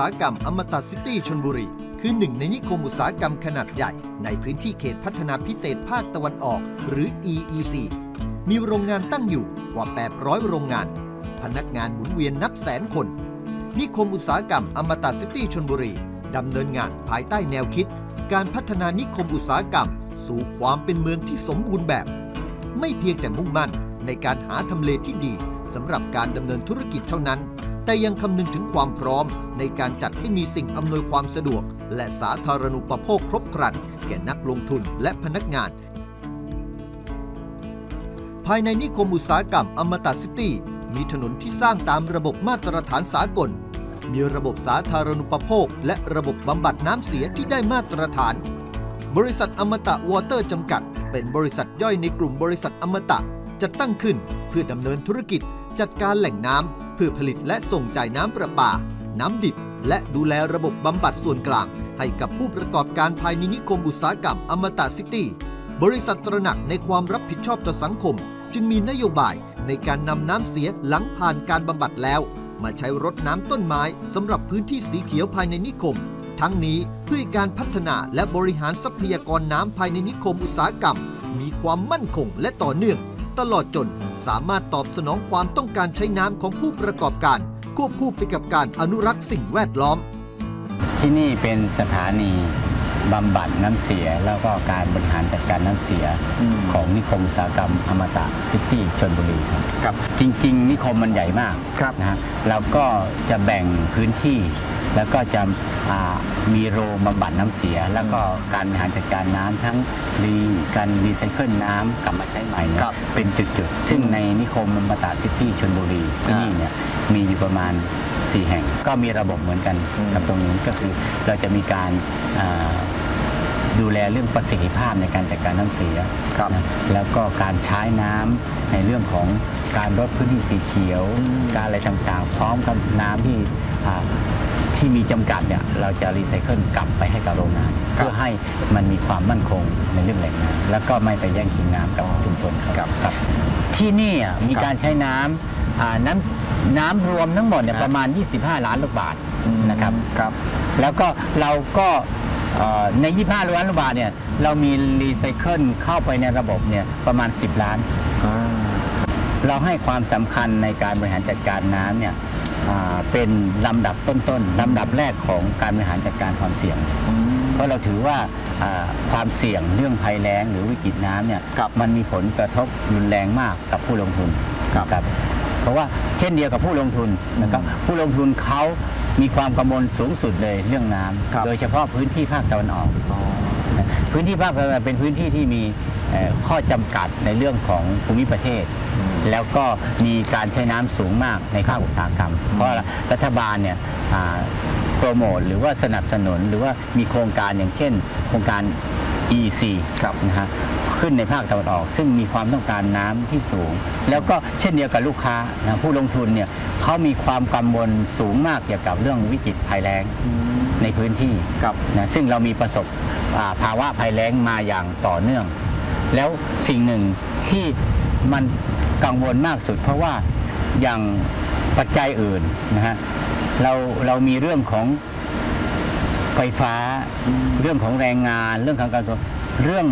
อุตสาหกรรมอมตะซิตี้ชนบุรี คือหนึ่งในนิคมอุตสาหกรรมขนาดใหญ่ ในพื้นที่เขตพัฒนาพิเศษภาคตะวันออกหรือ EEC มีโรงงานตั้งอยู่กว่า 800 โรงงาน พนักงานหมุนเวียนนับแสนคน นิคมอุตสาหกรรมอมตะซิตี้ชนบุรีดำเนินงานภายใต้แนวคิด การพัฒนานิคมอุตสาหกรรม สู่ความเป็นเมืองที่สมบูรณ์แบบ ไม่เพียงแต่มุ่งมั่นในการหาทำเลที่ดีสำหรับการดำเนินธุรกิจเท่านั้น แต่ยังคำนึงถึงความพร้อม ในการจัดให้มีสิ่งอำนวยความสะดวก และสาธารณูปโภคครบครัน แก่นักลงทุนและพนักงาน ภายในนิคมอุตสาหกรรมอมตะซิตี้มีถนนที่สร้างตามระบบมาตรฐานสากล มีระบบสาธารณูปโภค และระบบบำบัดน้ำเสียที่ได้มาตรฐาน บริษัทอมตะวอเตอร์จำกัด เป็นบริษัทย่อยในกลุ่มบริษัทอมตะจัดตั้งขึ้นเพื่อดำเนินธุรกิจจัดการแหล่งน้ำ พื่อผลิตและส่งจ่ายน้ำประปา น้ำดิบ และดูแลระบบบำบัดส่วนกลาง ให้กับผู้ประกอบการภายในนิคมอุตสาหกรรมอมตะซิตี้ บริษัทตระหนักในความรับผิดชอบต่อสังคม จึงมีนโยบายในการนำน้ำเสียหลังผ่านการบำบัดแล้ว มาใช้รดน้ำต้นไม้สำหรับพื้นที่สีเขียวภายในนิคม ทั้งนี้เพื่อการพัฒนาและบริหารทรัพยากรน้ำภายในนิคมอุตสาหกรรม มีความมั่นคงและต่อเนื่อง ตลอดจน สามารถตอบสนองความต้องการใช้น้ำของผู้ประกอบการ ควบคู่ไปกับการอนุรักษ์สิ่งแวดล้อม ที่นี่เป็นสถานีบำบัดน้ำเสียแล้วก็การบริหารจัดการน้ำเสียของนิคมอุตสาหกรรมอมตะซิตี้ชนบุรีครับครับ จริง ๆ นิคมมันใหญ่มากครับนะฮะเราก็จะแบ่งพื้นที่ แล้วก็จะอ่ามีโรงบำบัดน้ำเสีย แล้วก็การบริหารจัดการน้ำทั้งรีการรีไซเคิลน้ำกลับมาใช้ใหม่เนี่ยครับเป็นจุดๆ ซึ่งในนิคมอมตะซิตี้ชนบุรีที่นี่เนี่ยมีอยู่ประมาณ 4 แห่ง ก็มีระบบเหมือนกันกับตรงนี้ก็คือเราจะมีการอ่าดูแลเรื่องประสิทธิภาพในการจัดการน้ำเสียครับนะแล้วก็การใช้น้ำในเรื่องของการลดพื้นที่สีเขียว การอะไรต่างๆ พร้อมกับน้ำที่อ่า ที่มีจำกัดเนี่ยเราจะรีไซเคิลกลับไปให้กับโรงงาน เพื่อให้มันมีความมั่นคงในเรื่องแหล่งน้ำแล้วก็ไม่ไปแย่งชิงน้ำกับชุมชนครับครับ ที่นี่อะมีการใช้น้ำอ่าน้ำน้ำรวมทั้งหมดเนี่ยประมาณ 25 ล้านลูกบาทนะครับครับ แล้วก็เราก็เอ่อใน 25 ล้านลูกบาทเนี่ยเรามีรีไซเคิลเข้าไปในระบบเนี่ยประมาณ 10 ล้าน เราให้ความสำคัญในการบริหารจัดการน้ำเนี่ยอ่า เป็นลำดับต้นๆลำดับแรกของการบริหารจัดการความเสี่ยง เพราะเราถือว่าอ่าความเสี่ยงเรื่องภัยแล้งหรือวิกฤตน้ำเนี่ยครับมันมีผลกระทบรุนแรงมากกับผู้ลงทุนครับนะครับเพราะว่าเช่นเดียวกับผู้ลงทุนนะครับผู้ลงทุนเขามีความกังวลสูงสุดเลยเรื่องน้ำครับโดยเฉพาะพื้นที่ภาคตะวันออกนะพื้นที่ภาคตะวันออกเป็นพื้นที่ที่มีเอ่อข้อจำกัดในเรื่องของภูมิประเทศ แล้วก็มีการใช้น้ำสูงมากในภาคอุตสาหกรรม เพราะรัฐบาลเนี่ยอ่าโปรโมทหรือว่าสนับสนุนหรือว่ามีโครงการอย่างเช่น โครงการ EEC ครับนะฮะขึ้นในภาคตะวันออก ซึ่งมีความต้องการน้ำที่สูง แล้วก็เช่นเดียวกับลูกค้านะผู้ลงทุนเนี่ยเขามีความกังวลสูงมากเกี่ยวกับเรื่องวิกฤตภัยแล้งในพื้นที่ ครับ นะซึ่งเรามีประสบอ่าภาวะภัยแล้งมาอย่างต่อเนื่อง แล้วสิ่งหนึ่งที่ มันกังวลมากสุด เพราะว่าอย่างปัจจัยอื่นนะฮะเราเรามีเรื่องของไฟฟ้า เรื่องของแรงงาน เรื่องของการตัวเรื่อง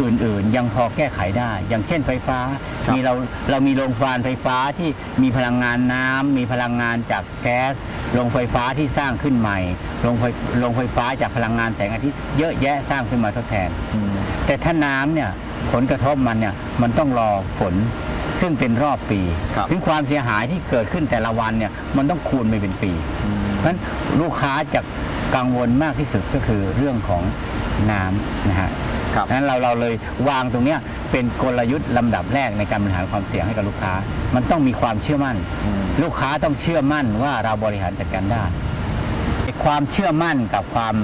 อื่นๆ ยังพอแก้ไขได้ อย่างเช่นไฟฟ้าครับมีเราเรามีโรงฟานไฟฟ้าที่มีพลังงานน้ำมีพลังงานจากแก๊สโรงไฟฟ้าที่สร้างขึ้นใหม่โรงไฟโรงไฟฟ้าจากพลังงานแสงอาทิตย์เยอะแยะสร้างขึ้นมาทดแทน แต่ถ้าน้ำเนี่ย ผลกระทบมันเนี่ยมันต้องรอฝนซึ่งเป็นรอบปี ครับถึงความเสียหายที่เกิดขึ้นแต่ละวันเนี่ยมันต้องคูณไปเป็นปี เพราะฉะนั้นลูกค้าจะกังวลมากที่สุดก็คือเรื่องของน้ำนะฮะครับนั้นเราเราเลยวางตรงเนี้ยเป็นกลยุทธ์ลำดับแรกในการบริหารความเสี่ยงให้กับลูกค้า มันต้องมีความเชื่อมั่น ลูกค้าต้องเชื่อมั่นว่าเราบริหารจัดการได้ ความเชื่อมั่นกับความ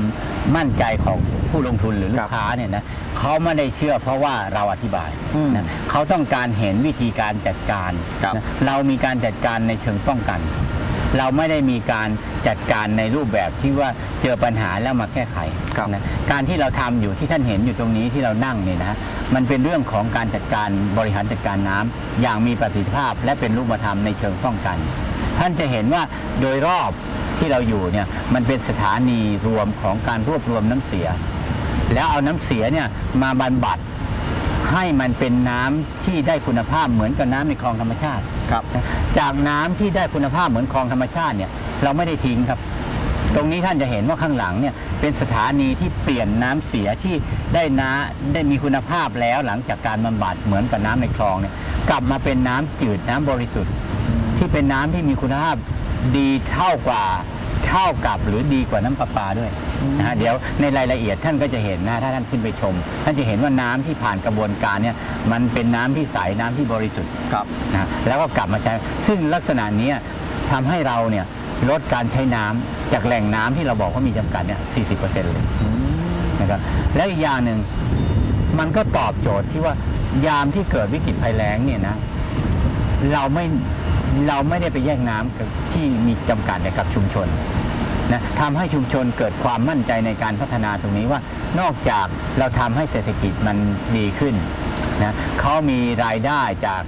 มั่นใจของผู้ลงทุนหรือลูกค้าเนี่ยนะเขาไม่ได้เชื่อเพราะว่าเราอธิบายอืมนะเขาต้องการเห็นวิธีการจัดการครับนะเรามีการจัดการในเชิงป้องกัน เราไม่ได้มีการจัดการในรูปแบบที่ว่าเจอปัญหาแล้วมาแก้ไขครับนะการที่เราทำอยู่ที่ท่านเห็นอยู่ตรงนี้ที่เรานั่งเนี่ยนะมันเป็นเรื่องของการจัดการบริหารจัดการน้ำอย่างมีประสิทธิภาพและเป็นรูปธรรมในเชิงป้องกัน ท่านจะเห็นว่าโดยรอบ ที่เราอยู่เนี่ยมันเป็นสถานีรวมของการรวบรวมน้ำเสีย แล้วเอาน้ำเสียเนี่ยมาบำบัดให้มันเป็นน้ำที่ได้คุณภาพเหมือนกับน้ำในคลองธรรมชาติครับ จากน้ำที่ได้คุณภาพเหมือนคลองธรรมชาติเนี่ยเราไม่ได้ทิ้งครับ ตรงนี้ท่านจะเห็นว่าข้างหลังเนี่ยเป็นสถานีที่เปลี่ยนน้ำเสียที่ได้น้ำได้มีคุณภาพแล้วหลังจากการบำบัดเหมือนกับน้ำในคลองเนี่ยกลับมาเป็นน้ำจืดน้ำบริสุทธิ์ ที่เป็นน้ำที่มีคุณภาพ ดีเท่ากว่าเท่ากับหรือดีกว่าน้ำประปาด้วยนะฮะเดี๋ยวในรายละเอียดท่านก็จะเห็นนะถ้าท่านขึ้นไปชม ท่านจะเห็นว่าน้ำที่ผ่านกระบวนการเนี่ยมันเป็นน้ำที่ใสน้ำที่บริสุทธิ์ ครับ นะแล้วก็กลับมาใช้ซึ่งลักษณะเนี้ยทำให้เราเนี่ยลดการใช้น้ำจากแหล่งน้ำที่เราบอกว่ามีจำกัดเนี่ย 40%เลยนะครับและอีกอย่างหนึ่งมันก็ตอบโจทย์ที่ว่ายามที่เกิดวิกฤตภัยแล้งเนี่ยนะ เราไม่ เราไม่ได้ไปแย่งน้ำกับที่มีจำกัดกับชุมชนนะทำให้ชุมชนเกิดความมั่นใจในการพัฒนาตรงนี้ว่านอกจากเราทำให้เศรษฐกิจมันดีขึ้นนะเขามีรายได้จาก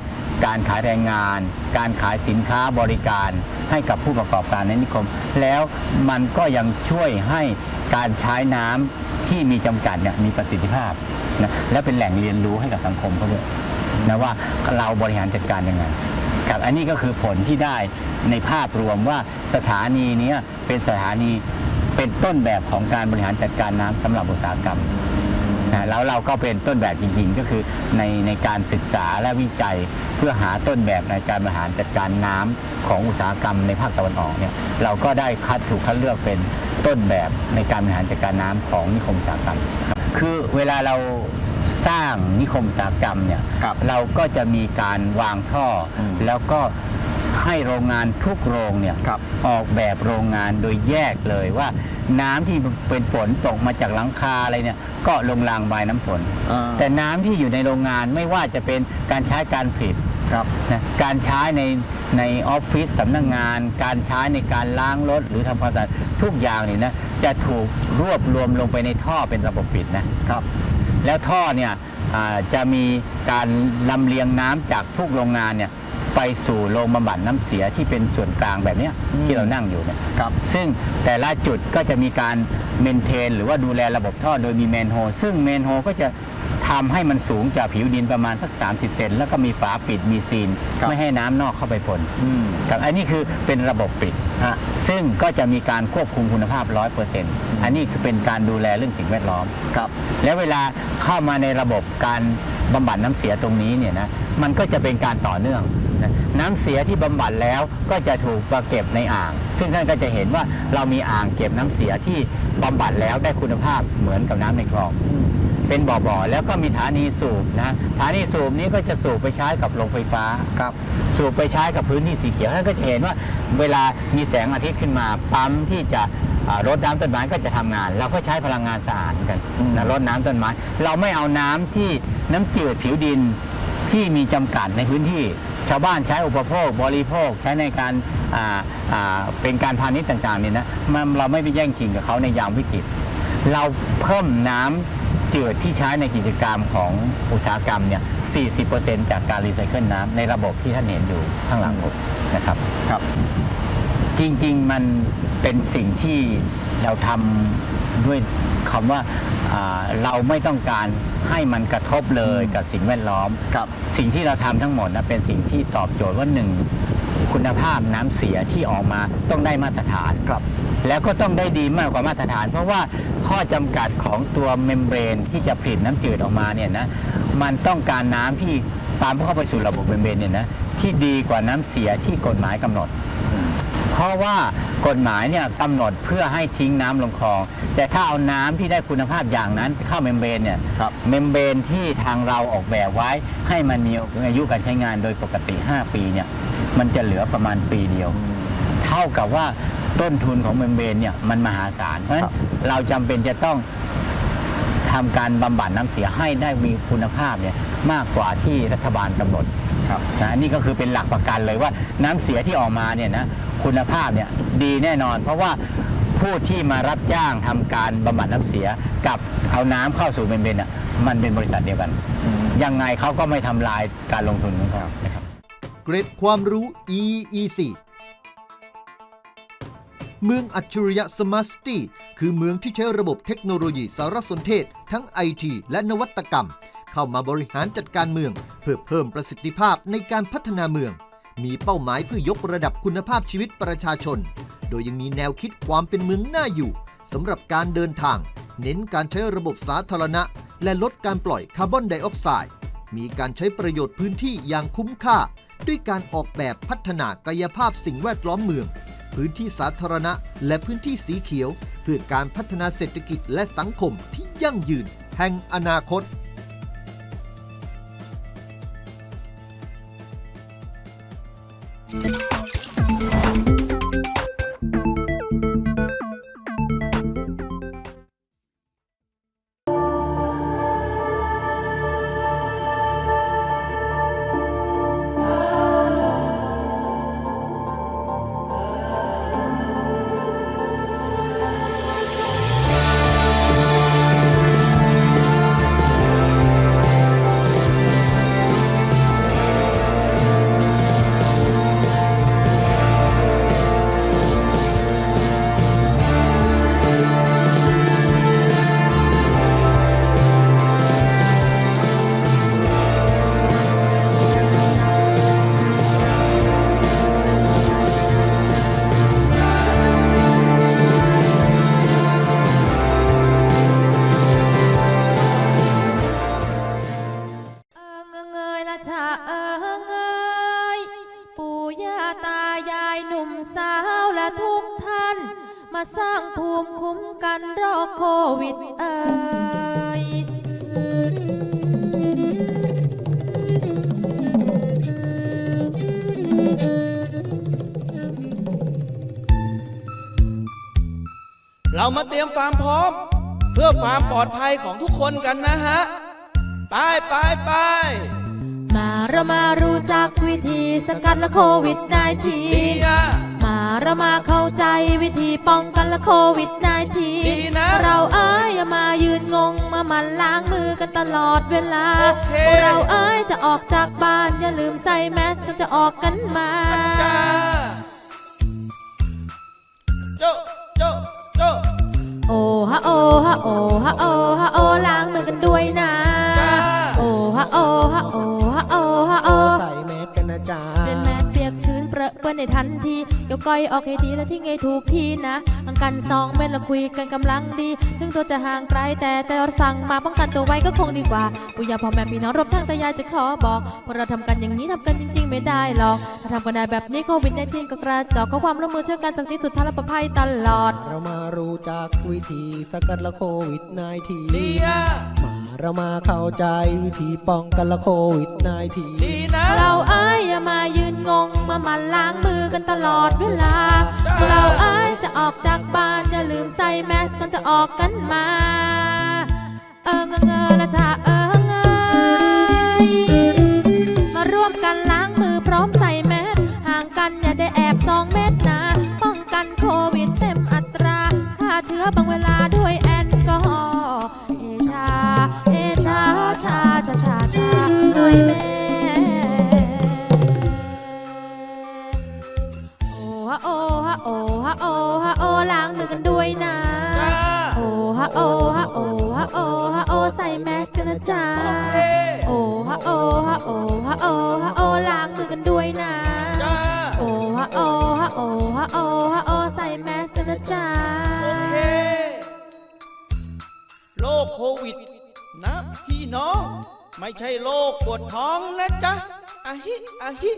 การขายแรงงาน การขายสินค้าบริการให้กับผู้ประกอบการในนิคม แล้วมันก็ยังช่วยให้การใช้น้ำที่มีจำกัดเนี่ยมีประสิทธิภาพนะและเป็นแหล่งเรียนรู้ให้กับสังคมเขาด้วยนะว่าเราบริหารจัดการยังไง ครับอันนี้ก็คือผลที่ได้ในภาพรวมว่าสถานีนี้เป็นสถานีเป็นต้นแบบของการบริหารจัดการน้ำสำหรับอุตสาหกรรมนะแล้วเราก็เป็นต้นแบบจริงๆ ก็คือในในการศึกษาและวิจัยเพื่อหาต้นแบบในการบริหารจัดการน้ำของอุตสาหกรรมในภาคตะวันออกเนี่ยเราก็ได้คัดถูกคัดเลือกเป็นต้นแบบในการบริหารจัดการน้ำของนิคมอุตสาหกรรมครับคือเวลาเรา สร้างนิคมอุตสาหกรรมเนี่ยครับเราก็จะมีการวางท่ออม แล้วก็ให้โรงงานทุกโรงเนี่ย ครับ ออกแบบโรงงานโดยแยกเลยว่า น้ำที่เป็นฝนตกมาจากหลังคาอะไรเนี่ย ก็ลงรางบายน้ำฝน อ่า แต่น้ำที่อยู่ในโรงงานไม่ว่าจะเป็นการใช้การผลิตครับ นะการใช้ในในออฟฟิศสำนักงาน การใช้ในการล้างรถหรือทำความสะอาดทุกอย่างนี่นะจะถูกรวบรวมลงไปในท่อเป็นระบบปิดนะครับ แล้วท่อเนี่ยอ่าจะมีการลำเลียงน้ำจากทุกโรงงานเนี่ยไปสู่โรงบำบัดน้ำเสียที่เป็นส่วนกลางแบบเนี้ยอืมที่เรานั่งอยู่เนี่ยครับซึ่งแต่ละจุดก็จะมีการเมนเทน หรือว่าดูแลระบบท่อโดยมีแมนโฮซึ่งแมนโฮก็จะ ทำให้มันสูงจากผิวดินประมาณสัก 30 เซนแล้วก็มีฝาปิดมีซีนครับไม่ให้น้ำนอกเข้าไปปนอืมครับอันนี้คือเป็นระบบปิดฮะซึ่งก็จะมีการควบคุมคุณภาพ 100%อันนี้คือเป็นการดูแลเรื่องสิ่งแวดล้อมครับแล้วเวลาเข้ามาในระบบการบำบัดน้ำเสียตรงนี้เนี่ยนะมันก็จะเป็นการต่อเนื่องนะน้ำเสียที่บำบัดแล้วก็จะถูกมาเก็บในอ่าง ซึ่งท่านก็จะเห็นว่าเรามีอ่างเก็บน้ำเสียที่บำบัดแล้วได้คุณภาพเหมือนกับน้ำในคลอง เป็นบ่อๆแล้วก็มีฐานีสูบนะฐานีสูบนี้ก็จะสูบไปใช้กับโรงไฟฟ้าครับสูบไปใช้กับพื้นที่สีเขียวท่านก็จะเห็นว่าเวลามีแสงอาทิตย์ขึ้นมาปั๊มที่จะอ่ารดน้ำต้นไม้ก็จะทำงาน เราก็ใช้พลังงานสะอาดเหมือนกันอืมนะรดน้ำต้นไม้ เราไม่เอาน้ำที่น้ำจืดผิวดินที่มีจำกัดในพื้นที่ชาวบ้านใช้อุปโภคบริโภคใช้ในการอ่าอ่าเป็นการพาณิชย์ต่างๆเนี่ยนะมันเราไม่ไปแย่งชิงกับเขาในยามวิกฤตเราเพิ่มน้ำ จืดที่ใช้ในกิจกรรมของอุตสาหกรรมเนี่ย 40%จากการรีไซเคิลน้ำในระบบที่ท่านเห็นอยู่ข้างหลังผมนะครับ ครับ จริงๆมันเป็นสิ่งที่เราทำด้วยคำว่าอ่าเราไม่ต้องการให้มันกระทบเลยกับสิ่งแวดล้อมครับสิ่งที่เราทำทั้งหมดนะเป็นสิ่งที่ตอบโจทย์ว่าหนึ่งคุณภาพน้ำเสียที่ออกมาต้องได้มาตรฐานครับ แล้วก็ต้องได้ดีมากกว่ามาตรฐาน เพราะว่าข้อจำกัดของตัวเมมเบรนที่จะผลิตน้ำจืดออกมาเนี่ยนะมันต้องการน้ำที่ตามเข้าไปสู่ระบบเมมเบรนเนี่ยนะที่ดีกว่าน้ำเสียที่กฎหมายกำหนด เพราะว่ากฎหมายเนี่ยกำหนดเพื่อให้ทิ้งน้ำลงคลอง แต่ถ้าเอาน้ำที่ได้คุณภาพอย่างนั้นเข้าเมมเบรนเนี่ยครับเมมเบรนที่ทางเราออกแบบไว้ ให้มันมีอายุการใช้งานโดยปกติ 5 ปีเนี่ยมันจะเหลือประมาณปีเดียว เท่ากับว่า ต้นทุนของเมมเบรนเนี่ยมันมหาศาล เพราะฉะนั้นเราจำเป็นจะต้องทำการบำบัดน้ำเสียให้ได้มีคุณภาพเนี่ยมากกว่าที่รัฐบาลกำหนด ครับ นะนี่ก็คือเป็นหลักประกันเลยว่าน้ำเสียที่ออกมาเนี่ยนะคุณภาพเนี่ยดีแน่นอน เพราะว่าผู้ที่มารับจ้างทำการบำบัดน้ำเสียกับเอาน้ำเข้าสู่เมมเบรนอะมันเป็นบริษัทเดียวกัน ยังไงเขาก็ไม่ทำลายการลงทุนของเขานะครับ เกร็ดความรู้ EEC เมืองอัจฉริยะสมาร์ทซิตี้คือเมืองที่ใช้ระบบเทคโนโลยีสารสนเทศ ทั้งไอทีและนวัตกรรม เข้ามาบริหารจัดการเมือง เพื่อเพิ่มประสิทธิภาพในการพัฒนาเมือง มีเป้าหมายเพื่อยกระดับคุณภาพชีวิตประชาชน โดยยังมีแนวคิดความเป็นเมืองน่าอยู่สำหรับการเดินทาง เน้นการใช้ระบบสาธารณะ และลดการปล่อยคาร์บอนไดออกไซด์มีการใช้ประโยชน์พื้นที่อย่างคุ้มค่า ด้วยการออกแบบพัฒนากายภาพสิ่งแวดล้อมเมือง พื้นที่สาธารณะ และพื้นที่สีเขียว เพื่อการพัฒนาเศรษฐกิจและสังคมที่ยั่งยืน แห่งอนาคต มาเตรียมฟาร์มพร้อม เพื่อความปลอดภัยของทุกคนกันนะฮะ ไปไปไปมาเรามารู้จักวิธีสกัดละโควิด ดี -19 อะมาเรามาเข้าใจวิธีป้องกันละโควิด ดี -19 นะเราเอ้ยอย่ามายืนงงมาหมันล้างมือกันตลอดเวลา โอเคพวกเราเอ้ยจะออกจากบ้านอย่าลืมใส่แมสกันจะออกกันมา จ้าโจะโจะโจะ โอ้ฮะโอ้ฮะโอ้ฮะโอ้ฮะโอ้ล้างมือกันด้วยนะจ้าโอ้ฮะโอ้ฮะโอ้ฮะโอ้ฮะโอ้ใส่แมสกันนะจ๊ะ รอะเปื้อนในทันทีเกี่ยวก้อยออกให้ดีและที่ไงถูกทีนะห่างกันสองเมตรและคุยกันกำลังดี ถึงตัวจะห่างไกลแต่แต่เราสั่งมาป้องกันตัวไว้ก็คงดีกว่าปุยาพ่อแม่พี่น้องรวมทั้งตายายจะขอบอกพวกเราทำกันอย่างนี้ทำกันจริง ๆ ไม่ได้หรอกถ้าทำกันได้แบบนี้โควิด -19 ก็กระจอกก็ความร่วมมือช่วยกันจากที่สุดท้ายและปลอดภัยตลอด เรามารู้จักวิธีสกัดละโควิดดีอะ -19 เรามาเข้าใจวิธีป้องกันละโควิด -19 ดีนะ เราเอ้ยอย่ามายืนงงมาหมันล้างมือกันตลอดเวลา เราเอ้ยจะออกจากบ้านอย่าลืมใส่แมสกันจะออกกันมา เอิงเอิงอละจ้าเอิงเอยมาร่วมกันล้างมือพร้อมใส่แมสห่างกันอย่าได้แอบสองเมตรนะป้องกันโควิดเต็มอัตราฆ่าเชื้อบางเวลา น่อยแม่โอ้ฮะโอ้ฮะโอ้ฮะโอ้ฮะโอ้ล้างมือกันด้วยนะจ้าโอ้ฮะโอ้ฮะโอ้ฮะโอ้ฮะโอ้ใส่แมสกันนะจ๊ะโอเคโอ้ฮะโอ้ฮะโอ้ฮะโอ้ฮะโอ้ล้างมือกันด้วยนะจ้าโอ้ฮะโอ้ฮะโอ้ฮะโอ้ฮะโอ้ใส่แมสกันนะจ๊ะโอเคโรคโควิดนะพี่น้อง ไม่ใช่โรคปวดท้องนะจ๊ะอะฮิอะฮิ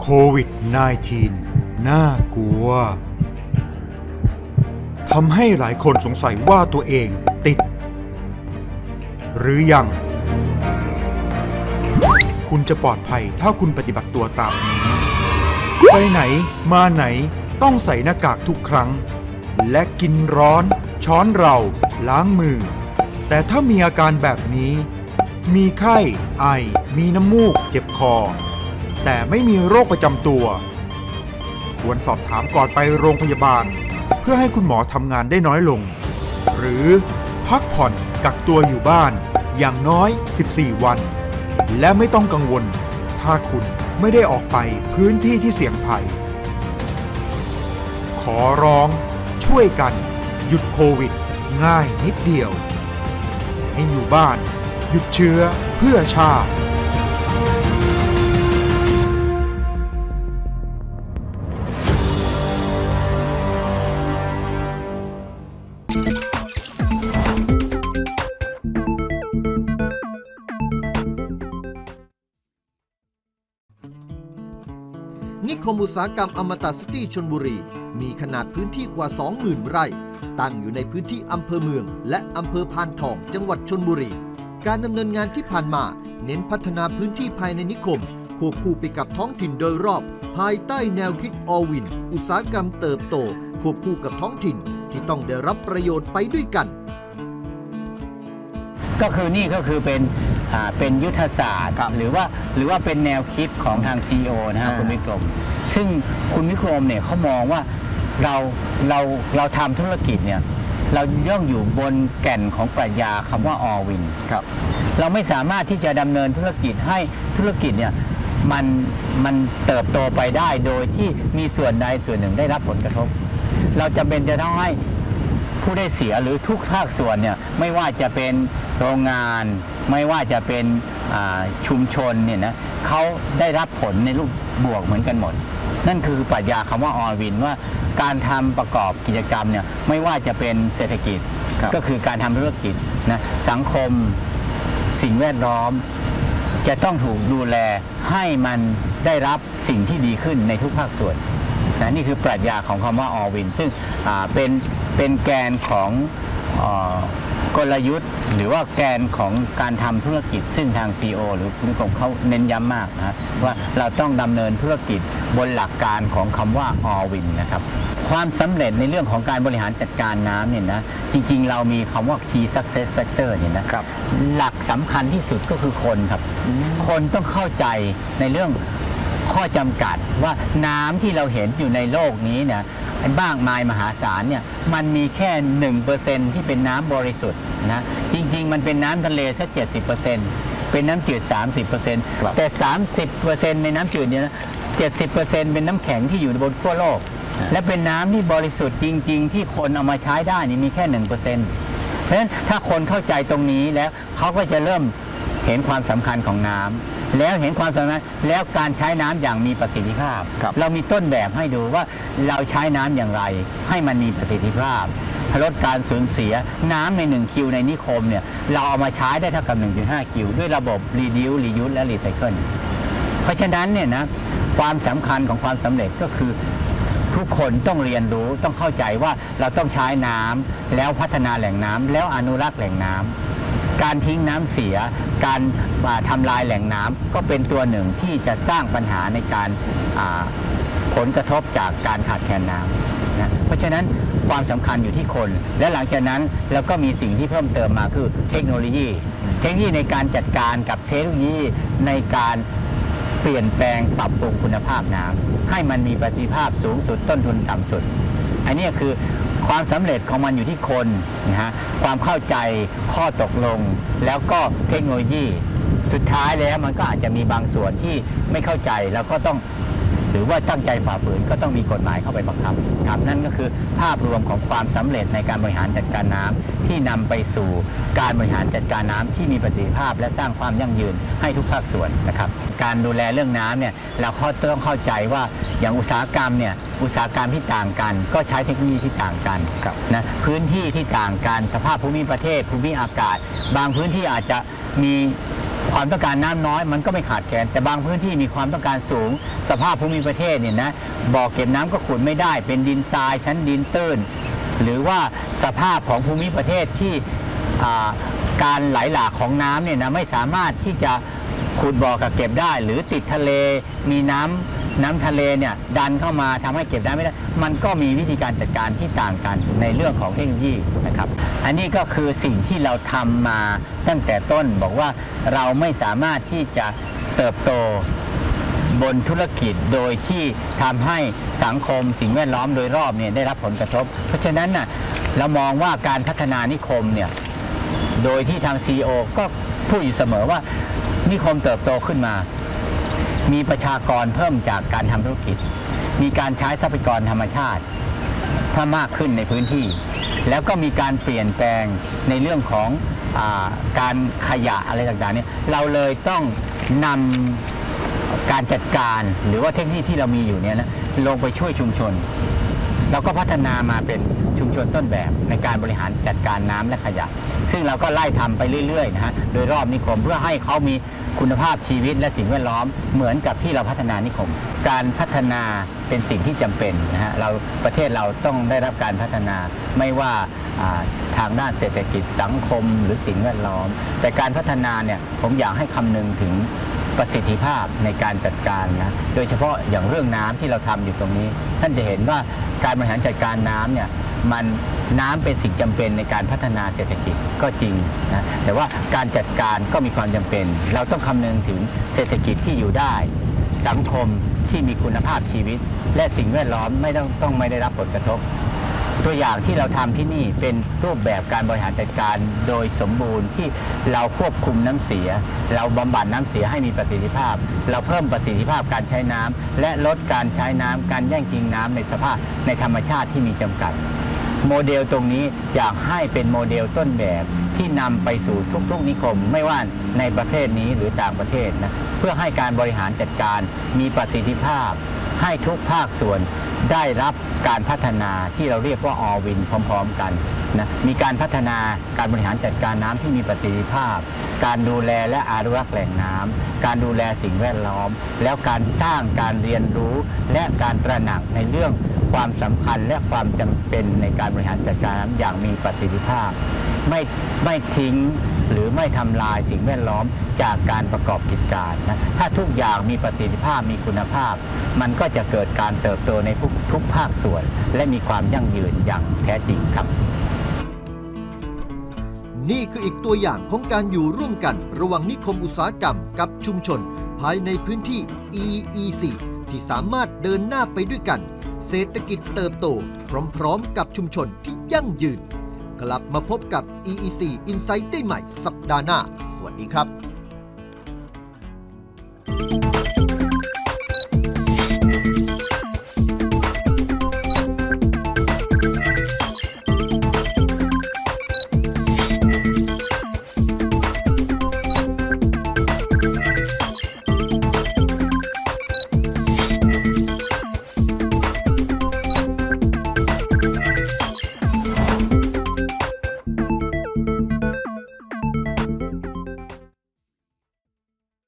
โควิด -19 น่ากลัวทำให้หลายคนสงสัยว่าตัวเองติด หรือยัง คุณจะปลอดภัยถ้าคุณปฏิบัติตัวตามไปไหน มาไหนต้องใส่หน้ากากทุกครั้ง และกินร้อน ช้อนเรา ล้างมือ แต่ถ้ามีอาการแบบนี้ มีไข้ ไอ มีน้ำมูก เจ็บคอ แต่ไม่มีโรคประจำตัว ควรสอบถามก่อนไปโรงพยาบาล เพื่อให้คุณหมอทำงานได้น้อยลง หรือพักผ่อนกักตัวอยู่บ้าน อย่างน้อย 14 วัน และไม่ต้องกังวล ถ้าคุณไม่ได้ออกไปพื้นที่ที่เสี่ยงภัย ขอร้อง ช่วยกัน หยุดโควิด ง่ายนิดเดียว ให้อยู่บ้าน หยุดเชื้อเพื่อชาตินิคมอุตสาหกรรมอมตะซิตี้ชนบุรี มีขนาดพื้นที่กว่า 20,000 ไร่ ตั้งอยู่ในพื้นที่อำเภอเมือง และอำเภอพานทองจังหวัดชนบุรี การดำเนินงานที่ผ่านมา เน้นพัฒนาพื้นที่ภายในนิคม ควบคู่ไปกับท้องถิ่นโดยรอบ ภายใต้แนวคิดอวิน อุตสาหกรรมเติบโต ควบคู่กับท้องถิ่นที่ต้องได้รับประโยชน์ไปด้วยกัน ก็คือนี่ก็คือเป็นอ่าเป็นยุทธศาสตร์หรือว่าหรือว่าเป็นแนวคิดของทาง CEO นะฮะคุณวิกรม ซึ่งคุณวิกรมเนี่ยเขามองว่าเราเราเราทำธุรกิจเนี่ย เราย่อมอยู่บนแก่นของปรัชญาคำว่า all win ครับเราไม่สามารถที่จะดำเนินธุรกิจให้ธุรกิจเนี่ยมันมันเติบโตไปได้โดยที่มีส่วนใดส่วนหนึ่งได้รับผลกระทบ เราจำเป็นจะต้องให้ผู้ได้เสียหรือทุกภาคส่วนเนี่ยไม่ว่าจะเป็นโรงงาน ไม่ว่าจะเป็นอ่าชุมชนเนี่ยนะเขาได้รับผลในรูปบวกเหมือนกันหมด นั่นคือปรัชญาคำว่าออวินว่าการทำประกอบกิจกรรมเนี่ยไม่ว่าจะเป็นเศรษฐกิจครับก็คือการทำธุรกิจนะสังคมสิ่งแวดล้อม จะต้องถูกดูแลให้มันได้รับสิ่งที่ดีขึ้นในทุกภาคส่วนนะนี่คือปรัชญาของคำว่า all win ซึ่งอ่าเป็นเป็นแกนของเออกลยุทธ์ หรือว่าแกนของการทำธุรกิจ ซึ่งทาง CEO หรือคุณนิคมเขาเน้นย้ำมากนะว่าเราต้องดำเนินธุรกิจ บนหลักการของคำว่า all win นะครับความสำเร็จในเรื่องของการบริหารจัดการน้ำเนี่ยนะจริงๆ เรามีคำว่า key success factor เนี่ยนะครับหลักสำคัญที่สุดก็คือคนครับ คนต้องเข้าใจในเรื่องข้อจำกัดว่าน้ำที่เราเห็นอยู่ในโลกนี้เนี่ยบ้างมายมหาศาลเนี่ยมันมีแค่หนึ่งเปอร์เซ็นที่เป็นน้ำบริสุทธิ์นะจริงๆ มันเป็นน้ำทะเลสักเจ็ดสิบเปอร์ เซ็นเป็นน้ำจืด 30%แต่ 30%ในน้ำจืดเนี่ยนะ70%เป็นน้ำแข็งที่อยู่บนขั้วโลก และเป็นน้ำที่บริสุทธิ์จริง ๆ ที่คนเอามาใช้ได้นี่มีแค่หนึ่งเปอร์เซ็นต์เพราะฉะนั้นถ้าคนเข้าใจตรงนี้แล้วเขาก็จะเริ่มเห็นความสำคัญของน้ำแล้วเห็นความสำคัญแล้วการใช้น้ำอย่างมีประสิทธิภาพครับเรามีต้นแบบให้ดูว่าเราใช้น้ำอย่างไร ให้มันมีประสิทธิภาพ ลดการสูญเสียน้ำใน 1 คิวในนิคมเนี่ยเราเอามาใช้ได้เท่ากับ 1.5 คิว ด้วยระบบ reduce reuse และ recycle เพราะฉะนั้นเนี่ยนะความสำคัญของความสำเร็จก็คือทุกคนต้องเรียนรู้ต้องเข้าใจว่าเราต้องใช้น้ำแล้วพัฒนาแหล่งน้ำแล้วอนุรักษ์แหล่งน้ำการทิ้งน้ำเสีย การาทำลายแหล่งน้ำก็เป็นตัวหนึ่งที่จะสร้างปัญหาในการาผลกระทบจากการขาดแคลนน้ำนะเพราะฉะนั้น ความสำคัญอยู่ที่คน และหลังจากนั้นเราก็มีสิ่งที่เพิ่มเติมมาคือเทคโนโลยี เทคโนโลยีในการจัดการกับเทคโนโลยีในการเปลี่ยนแปลงปรับปรุงคุณภาพน้ำให้มันมีประสิทธิภาพสูงสุดต้นทุนต่ำสุด อันนี้คือความสำเร็จของมันอยู่ที่คนนะฮะความเข้าใจข้อตกลง แล้วก็เทคโนโลยี สุดท้ายแล้วมันก็อาจจะมีบางส่วนที่ไม่เข้าใจแล้วก็ต้อง หรือว่าตั้งใจฝ่าฝืนก็ต้องมีกฎหมายเข้าไปบังคับครับนั่นก็คือภาพรวมของความสำเร็จในการบริหารจัดการน้ำที่นำไปสู่การบริหารจัดการน้ำที่มีประสิทธิภาพ และสร้างความยั่งยืนให้ทุกภาคส่วนนะครับ การดูแลเรื่องน้ำเนี่ยเราก็ต้องเข้าใจว่าอย่างอุตสาหกรรมเนี่ยอุตสาหกรรมที่ต่างกัน ก็ใช้เทคโนโลยีที่ต่างกันนะพื้นที่ที่ต่างกันสภาพภูมิประเทศภูมิอากาศ บางพื้นที่อาจจะมี ความต้องการน้ำน้อยมันก็ไม่ขาดแคลนแต่บางพื้นที่มีความต้องการสูง สภาพภูมิประเทศเนี่ยนะบ่อเก็บน้ำก็ขุดไม่ได้ เป็นดินทรายชั้นดินตื้น หรือว่าสภาพของภูมิประเทศที่การไหลหลากของน้ำเนี่ยนะไม่สามารถที่จะขุดบ่อกักเก็บได้ หรือติดทะเลมีน้ำ น้ำทะเลเนี่ยดันเข้ามาทำให้เก็บได้ไม่ได้ มันก็มีวิธีการจัดการที่ต่างกันในเรื่องของเทคโนโลยีนะครับ อันนี้ก็คือสิ่งที่เราทำมาตั้งแต่ต้นบอกว่าเราไม่สามารถที่จะเติบโตบนธุรกิจโดยที่ทำให้สังคมสิ่งแวดล้อมโดยรอบเนี่ยได้รับผลกระทบ เพราะฉะนั้นน่ะเรามองว่าการพัฒนานิคมเนี่ยโดยที่ทาง CEO ก็พูดอยู่เสมอว่านิคมเติบโตขึ้นมา มีประชากรเพิ่มจากการทำธุรกิจ มีการใช้ทรัพยากรธรรมชาติถ้ามากขึ้นในพื้นที่ แล้วก็มีการเปลี่ยนแปลงในเรื่องของอการขยะอะไรต่างๆเนี่ยเราเลยต้องนำการจัดการหรือว่าเทคโนโลยีที่เรามีอยู่เนี่ยนะลงไปช่วยชุมชนเราก็พัฒนามาเป็นชุมชนต้นแบบในการบริหารจัดการน้ำและขยะ ซึ่งเราก็ไล่ทำไปเรื่อยๆนะฮะโดยรอบนิคมเพื่อให้เขามี คุณภาพชีวิตและสิ่งแวดล้อมเหมือนกับที่เราพัฒนานิคม การพัฒนาเป็นสิ่งที่จำเป็นนะฮะเราประเทศเราต้องได้รับการพัฒนาไม่ว่าทางด้านเศรษฐกิจสังคมหรือสิ่งแวดล้อม แต่การพัฒนาเนี่ยผมอยากให้คำนึงถึง ประสิทธิภาพในการจัดการนะโดยเฉพาะอย่างเรื่องน้ำที่เราทำอยู่ตรงนี้ ท่านจะเห็นว่าการบริหารจัดการน้ำเนี่ยมันน้ำเป็นสิ่งจำเป็นในการพัฒนาเศรษฐกิจก็จริงนะแต่ว่าการจัดการก็มีความจำเป็น เราต้องคำนึงถึงเศรษฐกิจที่อยู่ได้ สังคมที่มีคุณภาพชีวิต และสิ่งแวดล้อมไม่ต้องต้องไม่ได้รับผลกระทบ ตัวอย่างที่เราทำที่นี่เป็นรูปแบบการบริหารจัดการโดยสมบูรณ์ที่เราควบคุมน้ำเสีย เราบำบัดน้ำเสียให้มีประสิทธิภาพ เราเพิ่มประสิทธิภาพการใช้น้ำและลดการใช้น้ำการแย่งชิงน้ำในสภาพในธรรมชาติที่มีจำกัด โมเดลตรงนี้อยากให้เป็นโมเดลต้นแบบที่นำไปสู่ทุกๆนิคม ไม่ว่าในประเทศนี้หรือต่างประเทศนะเพื่อให้การบริหารจัดการมีประสิทธิภาพ ให้ทุกภาคส่วนได้รับการพัฒนาที่เราเรียกว่าออวินพร้อม ๆ กันนะมีการพัฒนาการบริหารจัดการน้ำที่มีประสิทธิภาพ การดูแลและอานุรักษ์แหล่งน้ำการดูแลสิ่งแวดล้อม แล้วการสร้างการเรียนรู้และการตระหนักในเรื่องความสำคัญและความจำเป็นในการบริหารจัดการน้ำอย่างมีประสิทธิภาพ ไม่ไม่ทิ้งหรือไม่ทำลายสิ่งแวดล้อมจากการประกอบกิจการนะถ้าทุกอย่างมีประสิทธิภาพมีคุณภาพ มันก็จะเกิดการเติบโตในทุกทุกภาคส่วน และมีความยั่งยืนอย่างแท้จริงครับ นี่คืออีกตัวอย่างของการอยู่ร่วมกันระหว่างนิคมอุตสาหกรรมกับชุมชน ภายในพื้นที่ EEC ที่สามารถเดินหน้าไปด้วยกัน เศรษฐกิจเติบโต พร้อมๆ กับชุมชนที่ยั่งยืน กลับมาพบกับ EEC Insight ได้ใหม่สัปดาห์หน้า สวัสดีครับ